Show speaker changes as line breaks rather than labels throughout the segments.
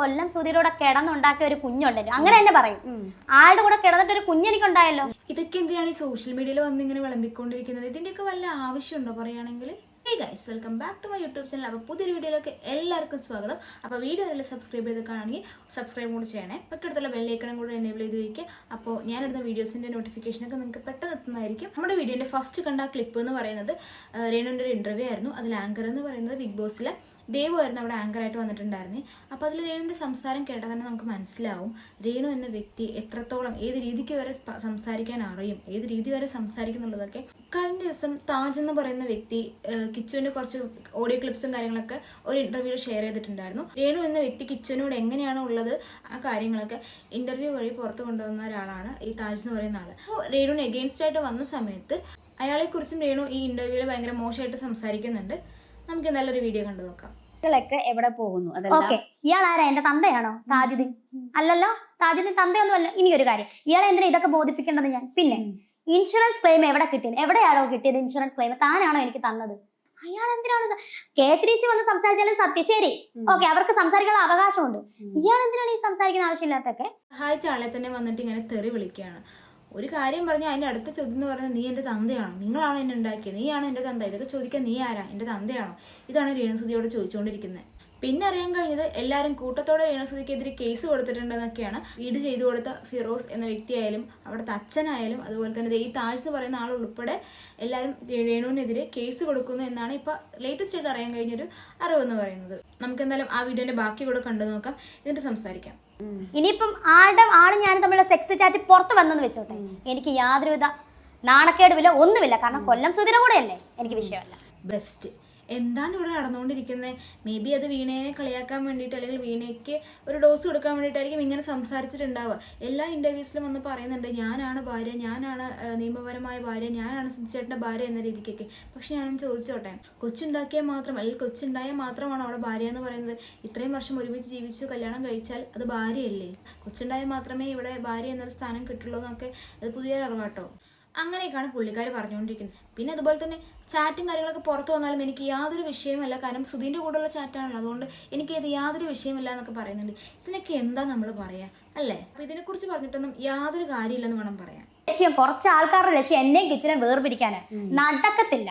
കൊല്ലം സുധീരോടെ കിടന്നുണ്ടാക്കിയ ഒരു കുഞ്ഞുണ്ടല്ലോ. അങ്ങനെ തന്നെ പറയും. ആളുടെ കൂടെ കിടന്നിട്ട് ഒരു കുഞ്ഞെനിക്കുണ്ടായല്ലോ.
ഇതൊക്കെ എന്തിനാണ് ഈ സോഷ്യൽ മീഡിയയിൽ വന്ന് ഇങ്ങനെ വിളമ്പിക്കൊണ്ടിരിക്കുന്നത്? ഇതിന്റെയൊക്കെ വല്ല ആവശ്യമുണ്ടോ പറയുകയാണെങ്കിൽ hey guys welcome back to my YouTube channel അപ്പോൾ പുതിയൊരു വീഡിയോയിലേക്ക് എല്ലാവർക്കും സ്വാഗതം. അപ്പോൾ വീഡിയോ അതിൽ സബ്സ്ക്രൈബ് ചെയ്ത് കാണുകയാണെങ്കിൽ സബ്സ്ക്രൈബ് കൂടി ചെയ്യണേ. തൊട്ടടുത്തുള്ള ബെല്ലൈക്കണം കൂടി എനേബിൾ ചെയ്ത് വയ്ക്കുക അപ്പോൾ ഞാനിടുന്ന വീഡിയോസിന്റെ നോട്ടിഫിക്കേഷനൊക്കെ നിങ്ങൾക്ക് പെട്ടെന്ന് എത്തുന്നതായിരിക്കും. നമ്മുടെ വീഡിയോന്റെ ഫസ്റ്റ് കണ്ട ക്ലിപ്പ് എന്ന് പറയുന്നത് രേണുവിന്റെ ഒരു ഇന്റർവ്യൂ ആയിരുന്നു. അതിൽ ആങ്കർ എന്ന് പറയുന്നത് ബിഗ് ബോസിലെ ദേവു ആയിരുന്നു അവിടെ ആങ്കറായിട്ട് വന്നിട്ടുണ്ടായിരുന്നേ. അപ്പോൾ അതിൽ രേണുവിന്റെ സംസാരം കേട്ടാൽ തന്നെ നമുക്ക് മനസ്സിലാവും. രേണു എന്ന വ്യക്തി എത്രത്തോളം ഏത് രീതിക്ക് വരെ സംസാരിക്കാൻ അറിയും ഏത് രീതി വരെ സംസാരിക്കുന്നുള്ളതൊക്കെ. കഴിഞ്ഞ ദിവസം താജ് എന്ന് പറയുന്ന വ്യക്തി കിച്ചുവിന്റെ കുറച്ച് ഓഡിയോ ക്ലിപ്സും കാര്യങ്ങളൊക്കെ ഒരു ഇന്റർവ്യൂവിൽ ഷെയർ ചെയ്തിട്ടുണ്ടായിരുന്നു. രേണു എന്ന വ്യക്തി കിച്ചുവിനോട് എങ്ങനെയാണ് ഉള്ളത്? ആ കാര്യങ്ങളൊക്കെ ഇന്റർവ്യൂ വഴി പുറത്തു കൊണ്ടുവന്ന ഒരാളാണ് ഈ താജ് എന്ന് പറയുന്ന ആൾ. അപ്പോൾ രേണുവിന് എഗെയിൻസ്റ്റ് ആയിട്ട് വന്ന സമയത്ത് അയാളെക്കുറിച്ചും രേണു ഈ ഇന്റർവ്യൂവിൽ ഭയങ്കര മോശമായിട്ട് സംസാരിക്കുന്നുണ്ട്. നമുക്ക് നല്ലൊരു വീഡിയോ കണ്ടു നോക്കാം. ൊക്കെ
എവിടെ പോകുന്നു? അതല്ല
ഓക്കെ. ഇയാൾ ആരാ? എന്റെ തന്തയാണോ? താജുദ്ദീൻ അല്ലല്ലോ? താജുദ്ദീൻ തന്തയൊന്നും അല്ല ഇനി ഒരു കാര്യം. ഇയാളെ എന്തിനാ ഇതൊക്കെ ബോധിപ്പിക്കേണ്ടത് ഞാൻ? പിന്നെ ഇൻഷുറൻസ് ക്ലെയിം എവിടെ കിട്ടിയത്? എവിടെയാണോ കിട്ടിയത് ഇൻഷുറൻസ് ക്ലെയിം താനാണോ എനിക്ക് തന്നത്? അയാൾ എന്തിനാണ് കെ എച്ച് ഡി സി വന്ന് സംസാരിച്ചാലും സത്യം. ശരി. ഓക്കെ അവർക്ക് സംസാരിക്കാനുള്ള അവകാശമുണ്ട്. ഇയാൾ എന്തിനാണ് ഈ സംസാരിക്കുന്ന ആവശ്യമില്ലാത്തൊക്കെ
സഹായിച്ച ആളെ തന്നെ വന്നിട്ട് ഇങ്ങനെ തെറി വിളിക്കുകയാണ്. ഒരു കാര്യം പറഞ്ഞാൽ അതിന്റെ അടുത്ത ചോദ്യം എന്ന് പറയുന്നത് നീ എന്റെ തന്തയാണോ? നിങ്ങളാണോ എന്നെ ഉണ്ടാക്കിയത്? നീയാണോ എന്റെ തന്ത? ഇതൊക്കെ ചോദിക്കാൻ നീ ആരാ? എന്റെ തന്തയാണോ? ഇതാണ് രേണുസുതിയോട് ചോദിച്ചുകൊണ്ടിരിക്കുന്നത്. പിന്നെ അറിയാൻ കഴിഞ്ഞത് എല്ലാവരും കൂട്ടത്തോടെ രേണുസുതിക്കെതിരെ കേസ് കൊടുത്തിട്ടുണ്ടെന്നൊക്കെയാണ്. വീട് ചെയ്തു കൊടുത്ത ഫിറോസ് എന്ന വ്യക്തിയായാലും അവിടുത്തെ അച്ഛനായാലും അതുപോലെ തന്നെ ഈ താജ് എന്ന് പറയുന്ന ആൾ ഉൾപ്പെടെ എല്ലാവരും രേണുവിനെതിരെ കേസ് കൊടുക്കുന്നു എന്നാണ് ഇപ്പൊ ലേറ്റസ്റ്റ് ആയിട്ട് അറിയാൻ കഴിഞ്ഞൊരു അറിവെന്ന് പറയുന്നത്. നമുക്ക് എന്തായാലും ആ വീഡിയോന്റെ ബാക്കി കൂടെ കണ്ടു നോക്കാം. എന്നിട്ട് സംസാരിക്കാം.
ഇനിയിപ്പം ആളുടെ ആൾ ഞാൻ തമ്മിലുള്ള സെക്സ് ചാറ്റ് പുറത്ത് വന്നെന്ന് വെച്ചോട്ടെ. എനിക്ക് യാതൊരുവിധ നാണക്കേടുമില്ല ഒന്നുമില്ല. കാരണം കൊല്ലം സുധീര കൂടെയല്ലേ എനിക്ക് വിഷയമല്ല.
ബെസ്റ്റ് എന്താണ് ഇവിടെ നടന്നുകൊണ്ടിരിക്കുന്നത്? മേ ബി അത് വീണേനെ കളിയാക്കാൻ വേണ്ടിയിട്ട് അല്ലെങ്കിൽ വീണയ്ക്ക് ഒരു ഡോസ് കൊടുക്കാൻ വേണ്ടിയിട്ടായിരിക്കും ഇങ്ങനെ സംസാരിച്ചിട്ടുണ്ടാവുക. എല്ലാ ഇന്റർവ്യൂസിലും വന്ന് പറയുന്നുണ്ട് ഞാനാണ് ഭാര്യ ഞാനാണ് നിയമപരമായ ഭാര്യ ഞാനാണ് ചേട്ടന്റെ ഭാര്യ എന്ന രീതിക്കൊക്കെ. പക്ഷെ ഞാനൊന്ന് ചോദിച്ചോട്ടെ? കൊച്ചുണ്ടാക്കിയാൽ മാത്രം അല്ലെങ്കിൽ കൊച്ചുണ്ടായാൽ മാത്രമാണ് അവളെ ഭാര്യ എന്ന് പറയുന്നത്? ഇത്രയും വർഷം ഒരുമിച്ച് ജീവിച്ചു കല്യാണം കഴിച്ചാൽ അത് ഭാര്യയല്ലേ? കൊച്ചുണ്ടായാൽ മാത്രമേ ഇവിടെ ഭാര്യ എന്നൊരു സ്ഥാനം കിട്ടുള്ളൂ എന്നൊക്കെ അത് പുതിയൊരു അറിവാട്ടോ അങ്ങനെയൊക്കെയാണ് പുള്ളിക്കാർ പറഞ്ഞുകൊണ്ടിരിക്കുന്നത്. പിന്നെ അതുപോലെ തന്നെ ചാറ്റും കാര്യങ്ങളൊക്കെ പുറത്തു വന്നാലും എനിക്ക് യാതൊരു വിഷയമല്ല. കാരണം സുധീന്റെ കൂടെയുള്ള ചാറ്റാണല്ലോ. അതുകൊണ്ട് എനിക്ക് ഇത് യാതൊരു വിഷയമല്ല എന്നൊക്കെ പറയുന്നുണ്ട്. ഇതിനൊക്കെ എന്താ നമ്മൾ പറയാ? അല്ലേ? അപ്പൊ ഇതിനെക്കുറിച്ച് പറഞ്ഞിട്ടൊന്നും യാതൊരു കാര്യമില്ലെന്ന് വേണം പറയാൻ.
ലക്ഷ്യം കുറച്ച് ആൾക്കാരുടെ ലക്ഷ്യം എന്നെയും കിച്ചനെ വേർപിരിക്കാനാണ് നടക്കത്തില്ല.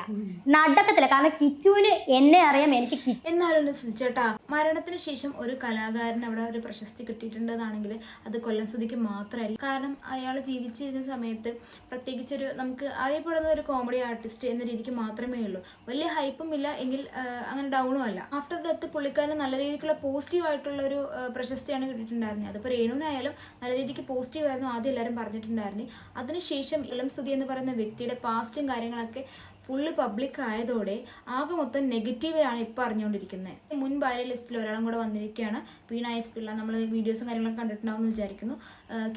നടക്കത്തില്ല. കാരണം കിച്ചുവിന് എന്നെ അറിയാം എനിക്ക്
എന്നാലും ചേട്ടാ മരണത്തിന് ശേഷം ഒരു കലാകാരന് അവിടെ ഒരു പ്രശസ്തി കിട്ടിയിട്ടുണ്ടെന്നാണെങ്കിൽ അത് കൊല്ലം സുധിക്ക് മാത്രമായിരിക്കും. കാരണം അയാൾ ജീവിച്ചിരുന്ന സമയത്ത് പ്രത്യേകിച്ച് ഒരു നമുക്ക് അറിയപ്പെടുന്ന ഒരു കോമഡി ആർട്ടിസ്റ്റ് എന്ന രീതിക്ക് മാത്രമേ ഉള്ളൂ. വലിയ ഹൈപ്പും ഇല്ല. എങ്കിൽ അങ്ങനെ ഡൗണും അല്ല. ആഫ്റ്റർ ഡെത്ത് പുള്ളിക്കാരന് നല്ല രീതിക്കുള്ള പോസിറ്റീവ് ആയിട്ടുള്ള ഒരു പ്രശസ്തിയാണ് കിട്ടിയിട്ടുണ്ടായിരുന്നത്. അതിപ്പോൾ രേണുവിനായാലും നല്ല രീതിക്ക് പോസിറ്റീവ് ആയിരുന്നു ആദ്യം എല്ലാവരും പറഞ്ഞിട്ടുണ്ടായിരുന്നു അതിനുശേഷം ഇളം സുധി എന്ന് പറയുന്ന വ്യക്തിയുടെ പാസ്റ്റും കാര്യങ്ങളൊക്കെ ഫുള്ള് പബ്ലിക് ആയതോടെ ആകെ മൊത്തം നെഗറ്റീവിലാണ് ഇപ്പം അറിഞ്ഞുകൊണ്ടിരിക്കുന്നത്. മുൻ ഭാര്യ ലിസ്റ്റിൽ ഒരാളും കൂടെ വന്നിരിക്കുകയാണ്. വീണ എസ് പിള്ള. നമ്മൾ വീഡിയോസും കാര്യങ്ങളൊക്കെ കണ്ടിട്ടുണ്ടാവും എന്ന് വിചാരിക്കുന്നു.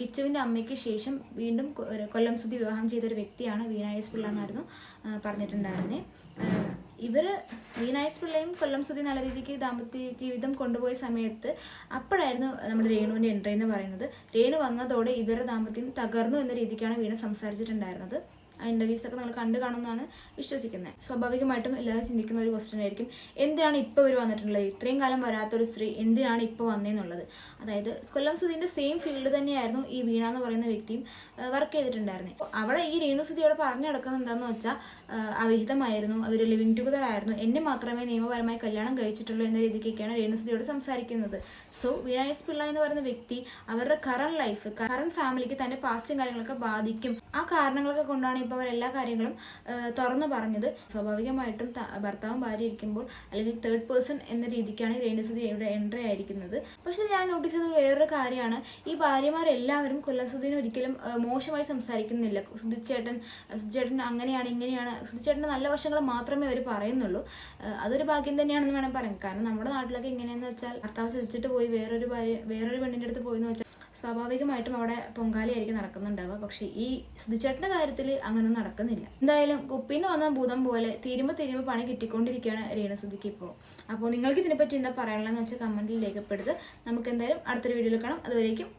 കിച്ചുവിന്റെ അമ്മയ്ക്ക് ശേഷം വീണ്ടും കൊല്ലം സുധി വിവാഹം ചെയ്തൊരു വ്യക്തിയാണ് വീണ എസ് പിള്ള എന്നായിരുന്നു ആ, ഇവർ വീണ പിള്ളയും കൊല്ലം സുധി നല്ല രീതിക്ക് ദാമ്പത്യ ജീവിതം കൊണ്ടുപോയ സമയത്ത് അപ്പോഴായിരുന്നു നമ്മുടെ രേണുവിന്റെ എൻട്രി എന്ന് പറയുന്നത്. രേണു വന്നതോടെ ഇവരുടെ ദാമ്പത്യം തകർന്നു എന്ന രീതിക്കാണ് വീണ സംസാരിച്ചിട്ടുണ്ടായിരുന്നത്. ആ ഇന്റർവ്യൂസ് ഒക്കെ നിങ്ങൾ കണ്ടു കാണുമെന്നാണ് വിശ്വസിക്കുന്നത്. സ്വാഭാവികമായിട്ടും എല്ലാവരും ചിന്തിക്കുന്ന ഒരു ക്വസ്റ്റ്യൻ ആയിരിക്കും എന്തിനാണ് ഇപ്പോൾ ഇവർ വന്നിട്ടുള്ളത്? ഇത്രയും കാലം വരാത്തൊരു സ്ത്രീ എന്തിനാണ് ഇപ്പോൾ വന്നതെന്നുള്ളത് അതായത് കൊല്ലം സുധീന്റെ സെയിം ഫീൽഡ് തന്നെയായിരുന്നു ഈ വീണ എന്ന് പറയുന്ന വ്യക്തിയും വർക്ക് ചെയ്തിട്ടുണ്ടായിരുന്നത് അവിടെ ഈ രേണു സുധിയോട് പറഞ്ഞു നടക്കുന്നത് എന്താണെന്ന് വെച്ചാൽ അവിഹിതമായിരുന്നു അവർ ലിവിങ് ടുഗദർ ആയിരുന്നു. എന്നെ മാത്രമേ നിയമപരമായി കല്യാണം കഴിച്ചിട്ടുള്ളൂ എന്ന രീതിക്കൊക്കെയാണ് രേണു സുധിയോട് സംസാരിക്കുന്നത്. സോ വീണ എസ് പിള്ള എന്ന് പറയുന്ന വ്യക്തി അവരുടെ കറണ്ട് ലൈഫ് കറണ്ട് ഫാമിലിക്ക് തന്റെ പാസ്റ്റും കാര്യങ്ങളൊക്കെ ബാധിക്കും. ആ കാരണങ്ങളൊക്കെ കൊണ്ടാണ് ഇപ്പോൾ അവർ എല്ലാ കാര്യങ്ങളും തുറന്നു പറഞ്ഞത്. സ്വാഭാവികമായിട്ടും ഭർത്താവും ഭാര്യ ഇരിക്കുമ്പോൾ അല്ലെങ്കിൽ തേർഡ് പേഴ്സൺ എന്ന രീതിക്കാണ് രേണുസുതി ഇവിടെ എൻട്രി ആയിരിക്കുന്നത്. പക്ഷെ ഞാൻ നോട്ടീസ് ചെയ്ത വേറൊരു കാര്യമാണ്. ഈ ഭാര്യമാരെല്ലാവരും കൊല്ലസുദ്ദീനെ ഒരിക്കലും മോശമായി സംസാരിക്കുന്നില്ല. സുധിച്ചേട്ടൻ സുധിച്ചേട്ടൻ അങ്ങനെയാണ് ഇങ്ങനെയാണ്. സുധിച്ചേട്ടന്റെ നല്ല വശങ്ങൾ മാത്രമേ അവർ പറയുന്നുള്ളൂ. അതൊരു ഭാഗ്യം തന്നെയാണെന്ന് വേണം പറയാം കാരണം നമ്മുടെ നാട്ടിലൊക്കെ ഇങ്ങനെയെന്ന് വെച്ചാൽ ഭർത്താവ് ശ്രദ്ധിച്ചിട്ട് പോയി വേറൊരു ഭാര്യ വേറൊരു പെണ്ണിന്റെ അടുത്ത് പോയി എന്ന് വെച്ചാൽ സ്വാഭാവികമായിട്ടും അവിടെ പൊങ്കാലയായിരിക്കും നടക്കുന്നുണ്ടാവുക. പക്ഷെ ഈ സുധിച്ചേട്ടന്റെ കാര്യത്തിൽ അങ്ങനൊന്നും നടക്കുന്നില്ല. എന്തായാലും കുപ്പിന്ന് വന്ന ഭൂതം പോലെ തീരുമ്പോൾ തീരുമ്പോൾ പണി കിട്ടിക്കൊണ്ടിരിക്കുകയാണ് രേണുസുധിക്ക് ഇപ്പോൾ അപ്പോൾ നിങ്ങൾക്ക് ഇതിനെപ്പറ്റി എന്താ പറയാനുള്ളതെന്ന് വെച്ചാൽ കമന്റിൽ രേഖപ്പെടുത്ത്. നമുക്ക് എന്തായാലും അടുത്തൊരു വീഡിയോയിൽ കാണാം. അതുവരേക്കും